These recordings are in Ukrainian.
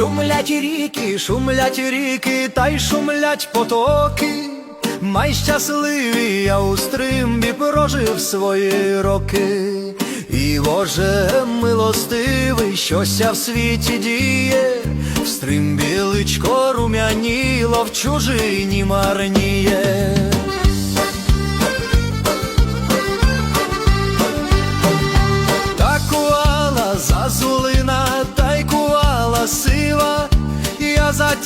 Шумлять ріки, шумлять ріки, та й шумлять потоки. Май щасливі, я у стримбі прожив свої роки. І Боже милостивий, щося в світі діє, в стримбі личко рум'яніло, в чужині марніє.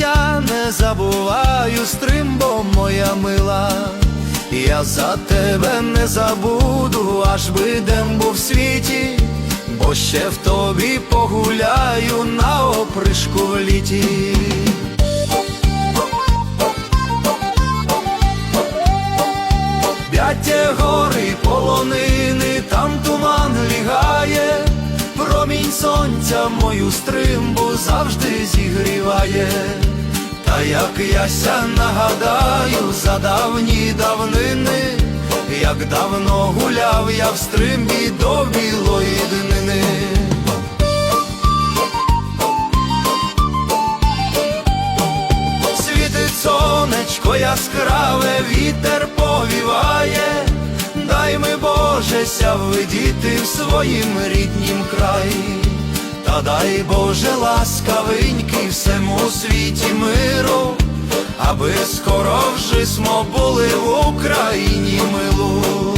Я затя не забуваю стримбо моя мила, я за тебе не забуду, аж бидем був в світі, бо ще в тобі погуляю на опришку в літі. П'яття гори полонини, сонця мою стримбу завжди зігріває. Та як яся нагадаю за давні давнини, як давно гуляв я в стримбі до білої днини. Світить сонечко яскраве, вітер повіває, дай ми Боже ся видіти в своїм ріднім краї, та дай Боже ласкавенький всему світі миру, аби скоро вже смо були в Україні милу.